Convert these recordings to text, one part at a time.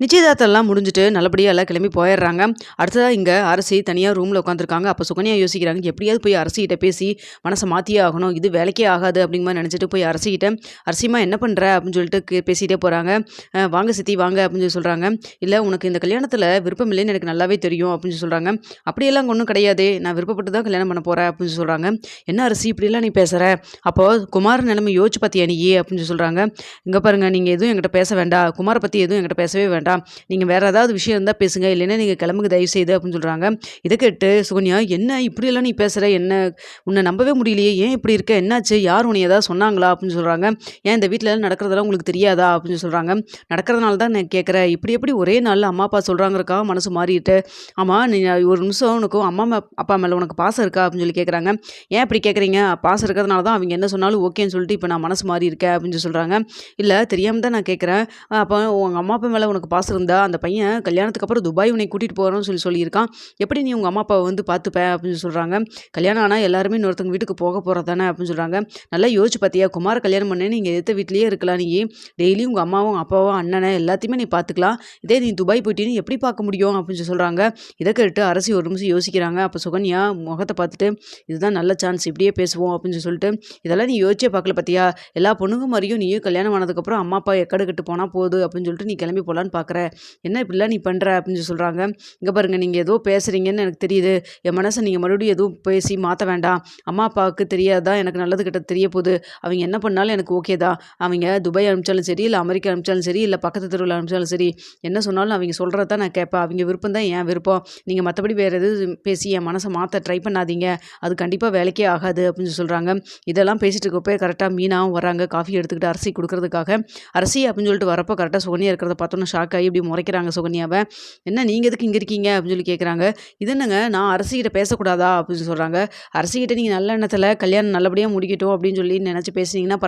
நிச்சயதார்த்தம்லாம் முடிஞ்சுட்டு நல்லபடியாக எல்லாம் கிளம்பி போயிடுறாங்க. அடுத்ததாக இங்கே அரசி தனியாக ரூமில் உட்காந்துருக்காங்க. அப்போ சுகன்யா யோசிக்கிறாங்க, எப்படியாவது போய் அரசிகிட்ட பேசி மனசை மாற்றியே ஆகணும். இது வேலைக்கே ஆகாது. அப்படிங்கிற மாதிரி நினச்சிட்டு போய் அரசிகிட்ட, "அரசிம்மா என்ன பண்ணுற அப்படின்னு சொல்லிட்டு பேசிகிட்டே போகிறாங்க வாங்க சித்தி வாங்க" அப்படின்னு சொல்லி சொல்கிறாங்க இல்லை உனக்கு இந்த கல்யாணத்தில் விருப்பம் இல்லைன்னு எனக்கு நல்லாவே தெரியும்" அப்படின்னு சொல்லி "அப்படியெல்லாம் ஒன்றும் கிடையாது. நான் விருப்பப்பட்டு தான் கல்யாணம் பண்ண போகிறேன் அப்படின்னு சொல்கிறாங்க "என்ன அரசி இப்படிலாம் நீ பேசுகிற அப்போது குமார் நிலைமை யோசிச்சு பார்த்தியா நீ? அப்படின்னு சொல்கிறாங்க இங்கே பாருங்கள் நீங்கள் எதுவும் என்கிட்ட பேச வேண்டாம். குமாரை பற்றி எதுவும் என்கிட்ட பேசவே வேண்டாம். நீங்கள் வேறு ஏதாவது விஷயம் இருந்தால் பேசுங்க. இல்லைன்னா நீங்க கிளம்புங்க தயவுசெய்து" அப்படின்னு சொல்கிறாங்க இதை கேட்டு சுகன்யா, "என்ன இப்படியெல்லாம் நீ பேசுகிற என்ன உன்னை நம்பவே முடியலையே. ஏன் இப்படி இருக்க? என்னாச்சு? யார் உன்னை ஏதாவது சொன்னாங்களா?" அப்படின்னு சொல்கிறாங்க "ஏன் இந்த வீட்டில் நடக்கிறதெல்லாம் உங்களுக்கு தெரியாதா?" அப்படின்னு சொல்கிறாங்க "நடக்கிறதுனால தான் நான் கேட்குறேன் இப்படி எப்படி ஒரே நாளில் அம்மா, அப்பா சொல்றாங்கறதுக்காக மனசு மாறிட்டு, ஆமாம் நீ ஒரு நிமிஷம் உனக்கு அம்மா அப்பா மேலே உனக்கு பாசம் இருக்கா?" அப்படின்னு சொல்லி கேட்குறாங்க. "ஏன் இப்படி கேட்குறீங்க? பாசம் இருக்கிறதுனால தான் அவங்க என்ன சொன்னாலும் ஓகேன்னு சொல்லிட்டு இப்போ நான் மனசு மாறியிருக்கேன்" அப்படின்னு சொல்கிறாங்க இல்லை தெரியாமல் தான் நான் கேட்குறேன். அப்போ உங்கள் அம்மா, அப்பா மேலே உனக்கு பாஸ் இருந்தா, அந்த பையன் கல்யாணத்துக்கு அப்புறம் துபாய் உன்னை கூட்டிட்டு போறோம்னு சொல்லி சொல்லியிருக்கான். எப்படி நீ உங்க அம்மா, அப்பாவை வந்து பார்த்துப்பேன் அப்படின்னு சொல்கிறாங்க சொல்றாங்க. "கல்யாணம் ஆனால் எல்லாருமே இன்னொருத்தங்க வீட்டுக்கு போக போறது தானே" அப்படின்னு சொல்றாங்க. "நல்லா யோசிச்சு பார்த்தியா? குமார கல்யாணம் பண்ணே நீங்க எதிர்த்த வீட்லயே இருக்கலாம் நீ டெய்லியும் உங்க அம்மாவும், அப்பாவும், அண்ணனை எல்லாத்தையுமே நீ பார்த்துக்கலாம். இதே நீ துபாய் போயிட்டீன்னா எப்படி பார்க்க முடியும்?" அப்படின்னு சொல்லி சொல்றாங்க. கேட்டு அரசி ஒரு நிமிஷம் யோசிக்கிறாங்க. அப்ப சுகன்யா முகத்தை பார்த்துட்டு, "இதுதான் நல்ல சான்ஸ். இப்படியே பேசுவோம்" அப்படின்னு சொல்லிட்டு, "இதெல்லாம் நீ யோசிச்சே பார்க்கல பார்த்தியா? எல்லா பொண்ணுங்க மாரியும் நீயும் கல்யாணம் ஆனதுக்கப்புறம் அம்மா, அப்பா எக்கடு கட்டு போனா போது அப்படின்னு சொல்லிட்டு நீ கிளம்பி போலான்னு பார்க்குற. என்ன இப்படிலாம் நீ பண்ணுற அப்படின்னு சொல்லி இங்கே பாருங்கள் நீங்கள் ஏதோ பேசுகிறீங்கன்னு எனக்கு தெரியுது. என் மனசை நீங்கள் மறுபடியும் எதுவும் பேசி மாற்ற வேண்டாம். அம்மா, அப்பாவுக்கு தெரியாதான் எனக்கு நல்லது கிட்ட தெரிய போகுது அவங்க என்ன பண்ணாலும் எனக்கு ஓகே தான். அவங்க துபாய் அனுப்பிச்சாலும் சரி, இல்லை அமெரிக்கா அனுப்பிச்சாலும் சரி, இல்லை பக்கத்து தெருவில் அனுப்பிச்சாலும் சரி, என்ன சொன்னாலும் அவங்க சொல்கிறத தான் நான் கேட்பேன். அவங்க விருப்பம் தான் என் விருப்பம். நீங்கள் மற்றபடி வேறு எதுவும் பேசி என் மனசை மாற்ற ட்ரை பண்ணாதீங்க. அது கண்டிப்பாக வேலைக்கே ஆகாது" அப்படின்னு சொல்கிறாங்க இதெல்லாம் பேசிட்டு இருக்கப்போ கரெக்டாக மீனாகவும் வராங்க. காஃபி எடுத்துக்கிட்டு அரிசி கொடுக்குறதுக்காக அரிசி அப்படின்னு சொல்லிட்டு வரப்போ கரெக்டாக சோனியாக இருக்கிறத பார்த்தோன்னா ஷாக் கை இப்படி முறைக்கிறாங்க சுகன்யாவை "என்ன நீங்கள் எதுக்கு இங்கே இருக்கீங்க?" அப்படின்னு சொல்லி கேட்குறாங்க. "இது என்னங்க நான் அரசிகிட்ட பேசக்கூடாதா?" அப்படின்னு சொல்கிறாங்க சொல்றாங்க. "அரசிகிட்ட நல்ல எண்ணத்தில் கல்யாணம் நல்லபடியாக முடிக்கட்டும் அப்படின்னு சொல்லி நினச்சி பேசுனீங்கன்னா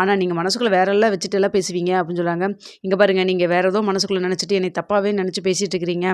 ஆனால் நீங்கள் மனசுக்குள்ளே வேறெல்லாம் வேற எல்லாம் பேசுவீங்க" அப்படின்னு சொல்கிறாங்க இங்கே பாருங்கள் நீங்கள் வேறு ஏதோ மனசுக்குள்ள நினச்சிட்டு என்னை தப்பாகவே நினச்சி பேசிகிட்டு இருக்கிறீங்க.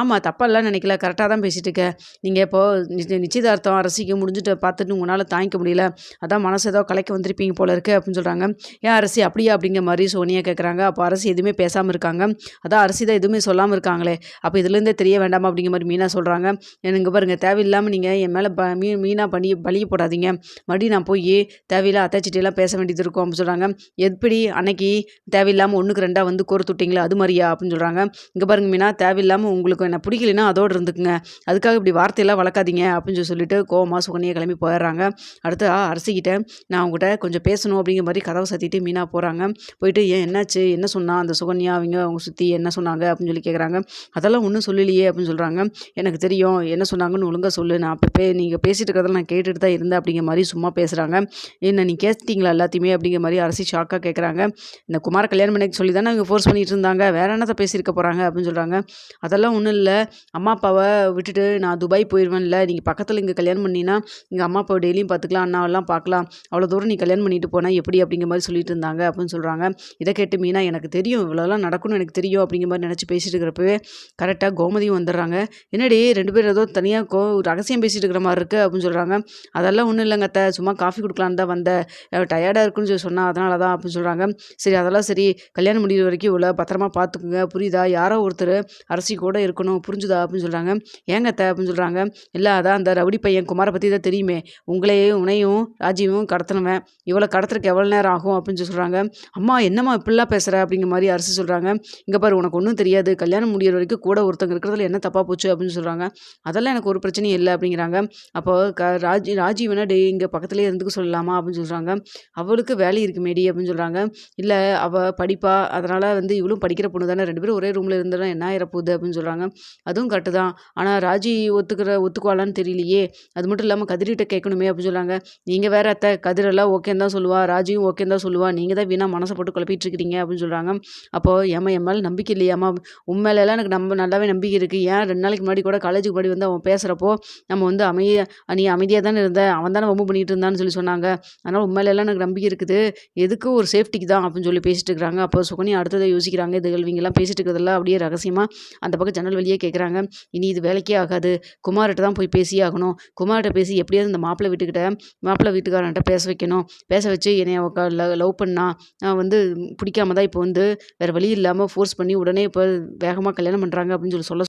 ஆமாம் தப்பாலாம் நினைக்கல கரெக்டாக தான் பேசிகிட்டு இருக்கேன். நீங்கள் இப்போது நிச்சயதார்த்தம் அரசிக்கு முடிஞ்சுட்டு பார்த்துட்டு உங்களால் தாங்கிக்க முடியல. அதான் மனசு ஏதோ கலைக்க வந்திருப்பீங்க போல இருக்கு" அப்படின்னு சொல்கிறாங்க "ஏன் அரசி அப்படியா?" அப்படிங்கிற மாதிரி சோனியா கேட்குறாங்க. அப்போ அரசு எதுவுமே பேசாமல் இருக்காங்க. அதான் அரிசி தான் எதுவுமே சொல்லாமல் இருக்காங்களே. அப்போ இதுலேருந்தே தெரிய வேண்டாமா? அப்படிங்கிற மாதிரி மீனா சொல்கிறாங்க எனக்கு பாருங்கள் தேவையில்லாமல் நீங்கள் என் மேலே ப மீ மீனா பண்ணி பழிய போடாதீங்க. மறுபடியும் நான் போய் தேவையில்லாத அத்தாச்சிட்டியெல்லாம் பேச வேண்டியது இருக்கும்" அப்படின்னு சொல்கிறாங்க "எப்படி அன்னைக்கு தேவையில்லாமல் ஒன்றுக்கு ரெண்டாக வந்து கோர்த்து விட்டீங்களே அது மாதிரியா அப்படின்னு சொல்கிறாங்க இங்கே பாருங்க மீனா தேவையில்லாமல் உங்களுக்கு என்ன பிடிக்கலன்னா அதோடு இருந்துக்குங்க. அதுக்காக இப்படி வார்த்தையெல்லாம் வளர்க்காதீங்க" அப்படின்னு சொல்லி சொல்லிட்டு கோவமாக சுகன்யா கிளம்பி போயிடுறாங்க. அடுத்து அரசிக்கிட்ட "நான் அவங்ககிட்ட கொஞ்சம் பேசணும்" அப்படிங்கிற மாதிரி கதவை சத்திட்டு மீனா போகிறாங்க போயிட்டு, "ஏன் என்னாச்சு? என்ன சொன்னால் அந்த சுகன்யா அவங்க அவங்க சுற்றி என்ன சொன்னாங்க?" அப்படின்னு சொல்லி கேட்குறாங்க. "அதெல்லாம் ஒன்றும் சொல்லலையே" அப்படின்னு சொல்கிறாங்க "எனக்கு தெரியும். என்ன சொன்னாங்கன்னு ஒழுங்காக சொல்லு. நான் அப்போ பே நீங்கள் பேசிட்டு இருக்கிறதெல்லாம் நான் கேட்டுட்டு தான் இருந்தேன்" அப்படிங்கிற மாதிரி சும்மா பேசுகிறாங்க "என்ன நீ கேட்டீங்களா எல்லாத்தையுமே?" அப்படிங்கிற மாதிரி அரசி ஷாக்காக கேட்குறாங்க. "இந்த குமார கல்யாணம் பண்ணிக்க சொல்லி தானே அவங்க ஃபோர்ஸ் பண்ணிட்டு இருந்தாங்க. வேற என்னத்த பேசியிருக்க போகிறாங்க அப்படின்னு சொல்கிறாங்க "அதெல்லாம் ஒன்றும் இல்லை அம்மா, அப்பாவை விட்டுட்டு நான் துபாய் போயிடுவேன் இல்லை நீங்கள் பக்கத்தில் இங்கே கல்யாணம் பண்ணினா இங்கே அம்மா, அப்பாவை டெய்லியும் பார்த்துக்கலாம். அண்ணாவெல்லாம் பார்க்கலாம். அவ்வளோ தூரம் நீ கல்யாணம் பண்ணிட்டு போனால் எப்படி?" அப்படிங்கிற மாதிரி சொல்லிட்டு இருந்தாங்க அப்படின்னு சொல்கிறாங்க இதை கேட்டு மீனா, "எனக்கு தெரியும். இவ்வளோலாம் நடக்கும்னு எனக்கு தெரியும்" அப்படிங்கிற மாதிரி நினச்சி பேசிட்டு இருக்கிறப்பவே கரெக்டாக கோமதியும் வந்துடுறாங்க. "என்னடி ரெண்டு பேரும் ஏதோ தனியாக கோ ரகசியம் பேசிட்டு இருக்கிற மாதிரி இருக்குது அப்படின்னு சொல்கிறாங்க "அதெல்லாம் ஒன்றும் இல்லைங்க அத்த. சும்மா காஃபி கொடுக்கலான்னு தான் வந்தேன். டயர்டாக இருக்குன்னு சொல்லி சொன்னால் அதனால தான்" அப்படின்னு சொல்கிறாங்க "சரி அதெல்லாம் சரி. கல்யாணம் முடிகிற வரைக்கும் இவ்வளோ பத்திரமா பார்த்துக்குங்க புரியுதா? யாரோ ஒருத்தர் அரசி கூட இருக்கணும். புரிஞ்சுதா?" அப்படின்னு சொல்கிறாங்க "ஏங்க அத்த?" அப்படின்னு சொல்கிறாங்க இல்லை அதான் அந்த ரவுடி பையன் குமாரை பற்றி தான் தெரியுமே. உங்களையும் உனையும் ராஜியும் கடத்தினவன் இவ்வளோ கடத்துறதுக்கு எவ்வளோ நேரம் ஆகும்?" அப்படின்னு சொல்லி "அம்மா என்னம்மா இப்படிலாம் பேசுகிற அப்படிங்கிற மாதிரி அரசு சொல்கிறாங்க இங்கே பாரு உனக்கு ஒன்றும் தெரியாது. கல்யாணம் முடியிற வரைக்கும் கூட ஒருத்தங்க இருக்கிறதுல என்ன தப்பாக போச்சு?" அப்படின்னு சொல்கிறாங்க "அதெல்லாம் எனக்கு ஒரு பிரச்சனையும் இல்லை அப்படிங்கிறாங்க. அப்போ க ராஜி ராஜி வேணா டே இங்கே பக்கத்துலேயே இருந்துக்க சொல்லலாமா? அப்படின்னு சொல்கிறாங்க "அவளுக்கு வேலை இருக்குமேடி" அப்படின்னு சொல்கிறாங்க இல்லை அவள் படிப்பா. அதனால் வந்து இவளும் படிக்கிற பொண்ணு தானே. ரெண்டு பேரும் ஒரே ரூமில் இருந்தாலும் என்ன ஆயிரப்போகுது?" அப்படின்னு சொல்கிறாங்க "அதுவும் கரெக்டு தான். ஆனால் ராஜி ஒத்துக்கிற ஒத்துக்குவாளான்னு தெரியலையே. அது மட்டும் இல்லாமல் கதிர்கிட்ட கேட்கணுமே" அப்படின்னு சொல்கிறாங்க நீங்கள் வேற அத்தை கதிரெல்லாம் ஓகேன்னு தான் சொல்லுவா. ராஜியும் ஓகேன்னு தான் சொல்லுவா. நீங்கள் தான் வீணாக மனசை போட்டு குழப்பிட்டு இருக்கிறீங்க" அப்படின்னு சொல்கிறாங்க அப்போ, எம்ஐ என் மேலே நம்பிக்கை இல்லையாம்மா?" "உன் எனக்கு நம்ம நல்லாவே நம்பிக்கை இருக்குது ஏன் ரெண்டு நாளைக்கு முன்னாடி கூட காலேஜுக்கு முன்னாடி வந்து அவன் பேசுகிறப்போ நம்ம வந்து அமைதியாக நீ அமைதியாக தானே இருந்த. அவன் தானே வம்பு பண்ணிகிட்டு இருந்தான்னு சொல்லி சொன்னாங்க. அதனால் உன் எனக்கு நம்பிக்கை இருக்குது. எதுக்கு ஒரு சேஃப்டிக்கு தான்" அப்படின்னு சொல்லி பேசிட்டு இருக்கிறாங்க. அப்போ சுகனி அடுத்ததை யோசிக்கிறாங்க. இது இவங்கலாம் பேசிட்டு இருக்கிறதெல்லாம் அப்படியே ரகசியமாக அந்த பக்கம் ஜன்னல் வழியே கேட்குறாங்க. "இனி இது வேலைக்கே ஆகாது. குமார்கிட்ட தான் போய் பேசியே ஆகணும். குமார்கிட்ட பேசி எப்படியாவது இந்த மாப்பிள்ளை வீட்டுக்கிட்ட மாப்பிள்ளை வீட்டுக்காரன்ட்ட பேச வைக்கணும். பேச வச்சு என்னை அவ ல லவ் பண்ணா. வந்து பிடிக்காம தான் இப்போ வந்து வேறு வழி இல்லாமல் விடாமல் ஃபோர்ஸ் பண்ணி உடனே இப்போ வேகமாக கல்யாணம் பண்ணுறாங்க அப்படின்னு சொல்லி சொல்ல